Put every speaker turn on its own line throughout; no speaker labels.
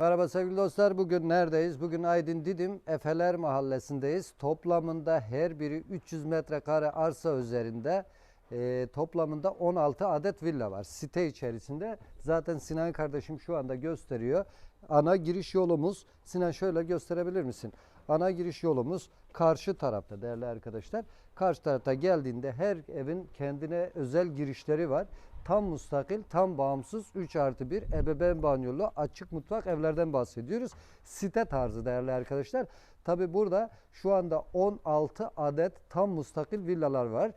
Merhaba sevgili dostlar. Bugün neredeyiz? Bugün Aydın Didim Efeler Mahallesi'ndeyiz. Toplamında her biri 300 metrekare arsa üzerinde e, toplamında 16 adet villa var. Site içerisinde. Zaten Sinan kardeşim şu anda gösteriyor. Ana giriş yolumuz. Sinan şöyle gösterebilir misin? Ana giriş yolumuz karşı tarafta değerli arkadaşlar. Karşı tarafta geldiğinde her evin kendine özel girişleri var. Tam mustakil, tam bağımsız 3 artı 1 ebeveyn banyolu açık mutfak evlerden bahsediyoruz. Site tarzı değerli arkadaşlar. Tabi burada şu anda 16 adet tam mustakil villalar var.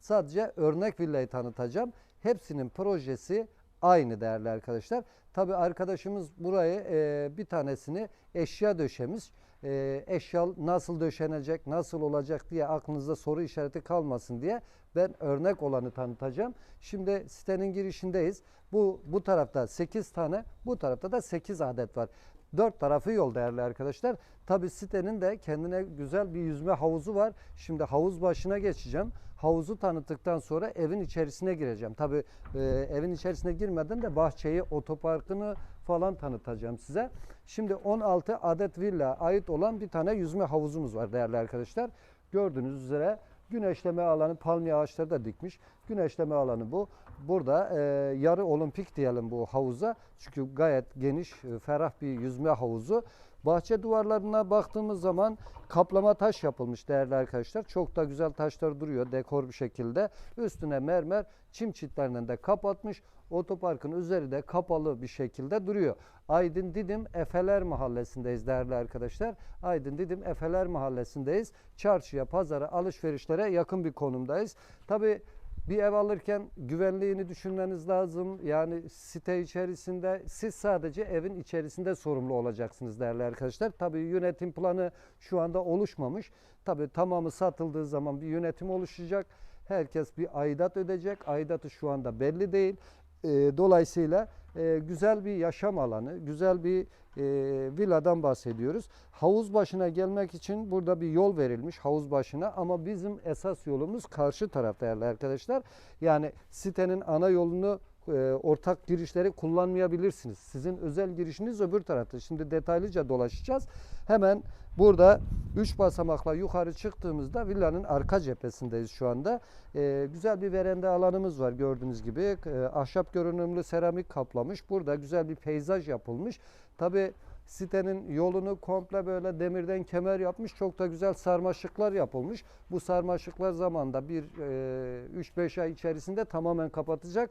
Sadece örnek villayı tanıtacağım. Hepsinin projesi aynı değerli arkadaşlar. Tabi arkadaşımız burayı e, bir tanesini eşya döşemiş. E, eşya nasıl döşenecek, nasıl olacak diye aklınızda soru işareti kalmasın diye ben örnek olanı tanıtacağım. Şimdi sitenin girişindeyiz. Bu bu tarafta 8 tane, bu tarafta da 8 adet var. Dört tarafı yol değerli arkadaşlar. Tabi sitenin de kendine güzel bir yüzme havuzu var. Şimdi havuz başına geçeceğim. Havuzu tanıttıktan sonra evin içerisine gireceğim. Tabi e, evin içerisine girmeden de bahçeyi, otoparkını falan tanıtacağım size. Şimdi 16 adet villa ait olan bir tane yüzme havuzumuz var değerli arkadaşlar. Gördüğünüz üzere güneşleme alanı palmiye ağaçları da dikmiş. Güneşleme alanı bu. Burada e, yarı olimpik diyelim bu havuza. Çünkü gayet geniş, e, ferah bir yüzme havuzu. Bahçe duvarlarına baktığımız zaman kaplama taş yapılmış değerli arkadaşlar. Çok da güzel taşlar duruyor dekor bir şekilde. Üstüne mermer çim çitlerinden de kapatmış. Otoparkın üzeri de kapalı bir şekilde duruyor. Aydın Didim Efeler Mahallesi'ndeyiz değerli arkadaşlar. Aydın Didim Efeler Mahallesi'ndeyiz. Çarşıya, pazara, alışverişlere yakın bir konumdayız. Tabii bir ev alırken güvenliğini düşünmeniz lazım. Yani site içerisinde siz sadece evin içerisinde sorumlu olacaksınız değerli arkadaşlar. Tabii yönetim planı şu anda oluşmamış. Tabii tamamı satıldığı zaman bir yönetim oluşacak. Herkes bir aidat ödeyecek. Aidatı şu anda belli değil. E, dolayısıyla e, güzel bir yaşam alanı, güzel bir e, villadan bahsediyoruz. Havuz başına gelmek için burada bir yol verilmiş havuz başına ama bizim esas yolumuz karşı taraf değerli arkadaşlar. Yani sitenin ana yolunu e, ortak girişleri kullanmayabilirsiniz. Sizin özel girişiniz öbür tarafta. Şimdi detaylıca dolaşacağız. Hemen burada 3 basamakla yukarı çıktığımızda villanın arka cephesindeyiz şu anda. E, güzel bir veranda alanımız var gördüğünüz gibi. E, ahşap görünümlü seramik kaplamış. Burada güzel bir peyzaj yapılmış. Tabi sitenin yolunu komple böyle demirden kemer yapmış. Çok da güzel sarmaşıklar yapılmış. Bu sarmaşıklar zamanda bir e, 3-5 ay içerisinde tamamen kapatacak.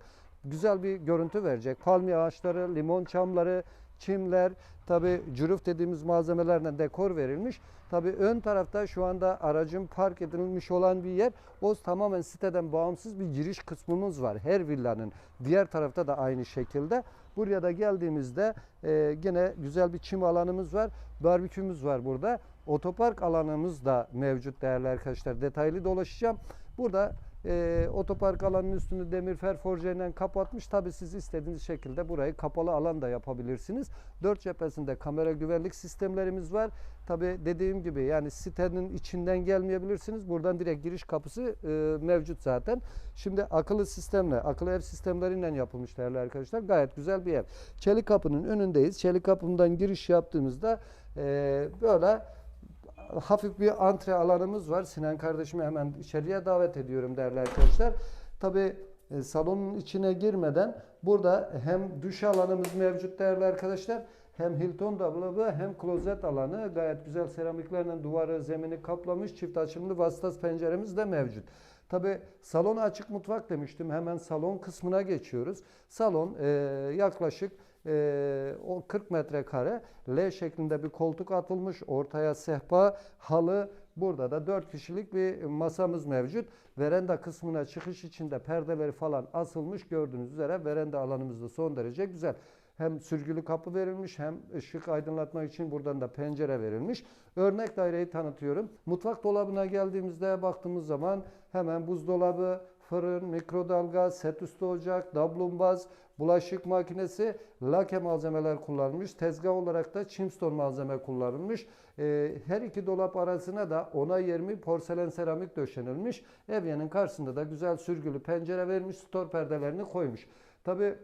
Güzel bir görüntü verecek. Palmiye ağaçları, limon çamları, çimler, tabi cüruf dediğimiz malzemelerle dekor verilmiş. Tabi ön tarafta şu anda aracın park edilmiş olan bir yer. O tamamen siteden bağımsız bir giriş kısmımız var her villanın. Diğer tarafta da aynı şekilde. Buraya da geldiğimizde e, gene güzel bir çim alanımız var. Barbekümüz var burada. Otopark alanımız da mevcut değerli arkadaşlar. Detaylı dolaşacağım. Burada e, otopark alanının üstünü demir ferforjeyle kapatmış. Tabi siz istediğiniz şekilde burayı kapalı alan da yapabilirsiniz. Dört cephesinde kamera güvenlik sistemlerimiz var. Tabi dediğim gibi yani sitenin içinden gelmeyebilirsiniz. Buradan direkt giriş kapısı e, mevcut zaten. Şimdi akıllı sistemle, akıllı ev sistemleriyle yapılmış değerli arkadaşlar. Gayet güzel bir ev. Çelik kapının önündeyiz. Çelik kapımdan giriş yaptığımızda e, böyle hafif bir antre alanımız var. Sinan kardeşimi hemen içeriye davet ediyorum değerli arkadaşlar. Tabi e, salonun içine girmeden burada hem duş alanımız mevcut değerli arkadaşlar. Hem Hilton dolabı hem klozet alanı gayet güzel seramiklerle duvarı zemini kaplamış çift açımlı vasıtas penceremiz de mevcut. Tabi salon açık mutfak demiştim. Hemen salon kısmına geçiyoruz. Salon e, yaklaşık e, o 40 metrekare L şeklinde bir koltuk atılmış. Ortaya sehpa, halı, Burada da 4 kişilik bir masamız mevcut. Veranda kısmına çıkış için de perdeleri falan asılmış. Gördüğünüz üzere veranda alanımız da son derece güzel. Hem sürgülü kapı verilmiş hem ışık aydınlatmak için buradan da pencere verilmiş. Örnek daireyi tanıtıyorum. Mutfak dolabına geldiğimizde baktığımız zaman hemen buzdolabı, fırın, mikrodalga, set üstü ocak, dablumbaz, bulaşık makinesi, lake malzemeler kullanılmış. Tezgah olarak da Chimstone malzeme kullanılmış. Ee, her iki dolap arasına da ona 20 porselen seramik döşenilmiş. Evyenin karşısında da güzel sürgülü pencere vermiş, stor perdelerini koymuş. Tabi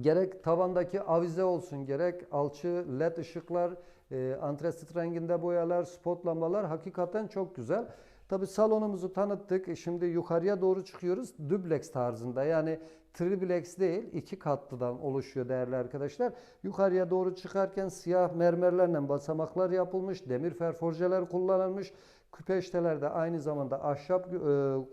Gerek tavandaki avize olsun, gerek alçı led ışıklar, e, antresit renginde boyalar, spot lambalar hakikaten çok güzel. Tabi salonumuzu tanıttık. E, Şimdi yukarıya doğru çıkıyoruz. Dubleks tarzında yani triplex değil iki katlıdan oluşuyor değerli arkadaşlar. Yukarıya doğru çıkarken siyah mermerlerle basamaklar yapılmış. Demir ferforjeler kullanılmış. Küpeştelerde aynı zamanda ahşap e,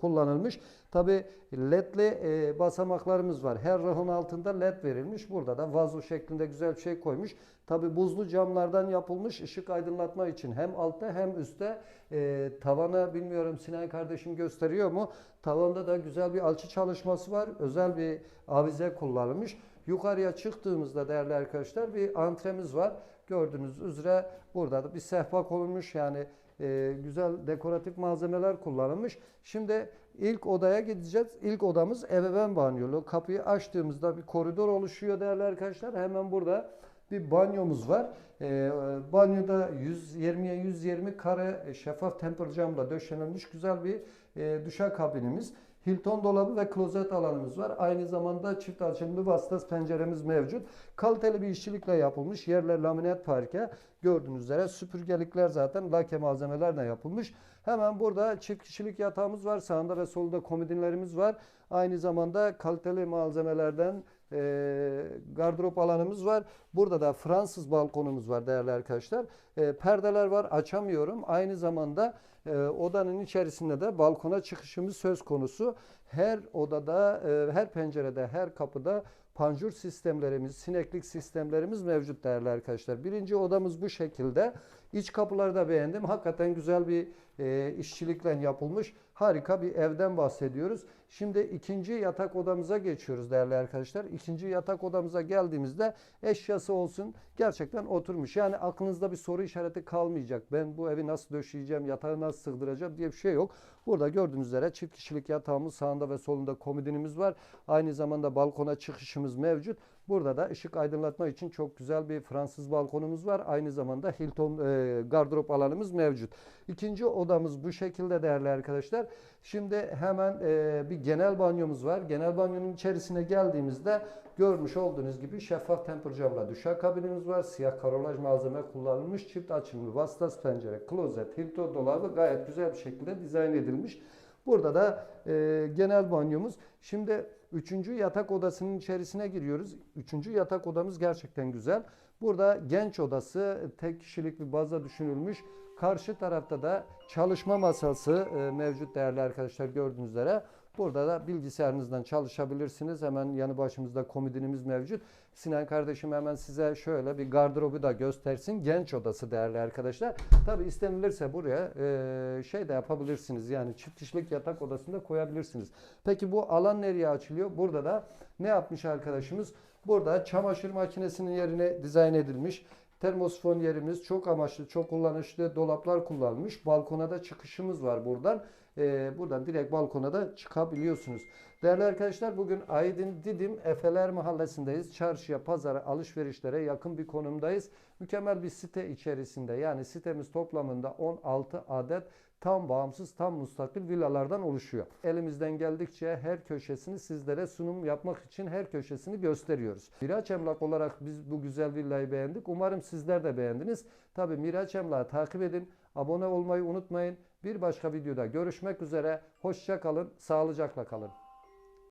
kullanılmış. Tabi ledli e, basamaklarımız var. Her rafın altında led verilmiş. Burada da vazo şeklinde güzel bir şey koymuş. Tabi buzlu camlardan yapılmış ışık aydınlatma için hem altta hem üstte e, tavana bilmiyorum Sinan kardeşim gösteriyor mu? Tavanda da güzel bir alçı çalışması var. Özel bir avize kullanılmış. Yukarıya çıktığımızda değerli arkadaşlar bir antremiz var. Gördüğünüz üzere burada da bir sehpa konulmuş yani e, güzel dekoratif malzemeler kullanılmış. Şimdi ilk odaya gideceğiz. İlk odamız ebeveyn banyolu. Kapıyı açtığımızda bir koridor oluşuyor değerli arkadaşlar. Hemen burada bir banyomuz var. E, banyoda 120'ye 120 kare şeffaf temper camla döşenilmiş güzel bir e, duşa kabinimiz. Hilton dolabı ve klozet alanımız var. Aynı zamanda çift açımlı vasıtası penceremiz mevcut. Kaliteli bir işçilikle yapılmış. Yerler laminat parke. Gördüğünüz üzere süpürgelikler zaten lake malzemelerle yapılmış. Hemen burada çift kişilik yatağımız var. Sağında ve solunda komodinlerimiz var. Aynı zamanda kaliteli malzemelerden e, gardırop alanımız var. Burada da Fransız balkonumuz var değerli arkadaşlar. E, perdeler var açamıyorum. Aynı zamanda e, odanın içerisinde de balkona çıkışımız söz konusu. Her odada, e, her pencerede, her kapıda panjur sistemlerimiz, sineklik sistemlerimiz mevcut değerli arkadaşlar. Birinci odamız bu şekilde. İç kapıları da beğendim. Hakikaten güzel bir e, işçilikle yapılmış. Harika bir evden bahsediyoruz. Şimdi ikinci yatak odamıza geçiyoruz değerli arkadaşlar. İkinci yatak odamıza geldiğimizde eşyası olsun gerçekten oturmuş. Yani aklınızda bir soru işareti kalmayacak. Ben bu evi nasıl döşeyeceğim, yatağı nasıl sığdıracağım diye bir şey yok. Burada gördüğünüz üzere çift kişilik yatağımız sağında ve solunda komodinimiz var. Aynı zamanda balkona çıkışımız mevcut. Burada da ışık aydınlatma için çok güzel bir Fransız balkonumuz var. Aynı zamanda Hilton e, gardırop alanımız mevcut. İkinci odamız bu şekilde değerli arkadaşlar. Şimdi hemen e, bir genel banyomuz var. Genel banyonun içerisine geldiğimizde görmüş olduğunuz gibi şeffaf temper camla duşakabinimiz var. Siyah karolaj malzeme kullanılmış. Çift açımlı vasıtası pencere, klozet, Hilton dolabı gayet güzel bir şekilde dizayn edilmiş. Burada da e, genel banyomuz. Şimdi üçüncü yatak odasının içerisine giriyoruz. Üçüncü yatak odamız gerçekten güzel. Burada genç odası tek kişilik bir baza düşünülmüş. Karşı tarafta da çalışma masası e, mevcut değerli arkadaşlar gördüğünüz üzere. Burada da bilgisayarınızdan çalışabilirsiniz. Hemen yanı başımızda komodinimiz mevcut. Sinan kardeşim hemen size şöyle bir gardırobu da göstersin. Genç odası değerli arkadaşlar. Tabi istenilirse buraya e, şey de yapabilirsiniz. Yani çift kişilik yatak odasında koyabilirsiniz. Peki bu alan nereye açılıyor? Burada da ne yapmış arkadaşımız? Burada çamaşır makinesinin yerine dizayn edilmiş. Termosfon yerimiz çok amaçlı, çok kullanışlı dolaplar kullanmış. Balkona da çıkışımız var buradan. Ee, buradan direkt balkona da çıkabiliyorsunuz. Değerli arkadaşlar bugün Aydın Didim Efeler Mahallesi'ndeyiz. Çarşıya, pazara, alışverişlere yakın bir konumdayız. Mükemmel bir site içerisinde yani sitemiz toplamında 16 adet tam bağımsız, tam müstakil villalardan oluşuyor. Elimizden geldikçe her köşesini sizlere sunum yapmak için her köşesini gösteriyoruz. Miraç Emlak olarak biz bu güzel villayı beğendik. Umarım sizler de beğendiniz. Tabi Miraç Emlak'ı takip edin. Abone olmayı unutmayın. Bir başka videoda görüşmek üzere. Hoşça kalın, sağlıcakla kalın.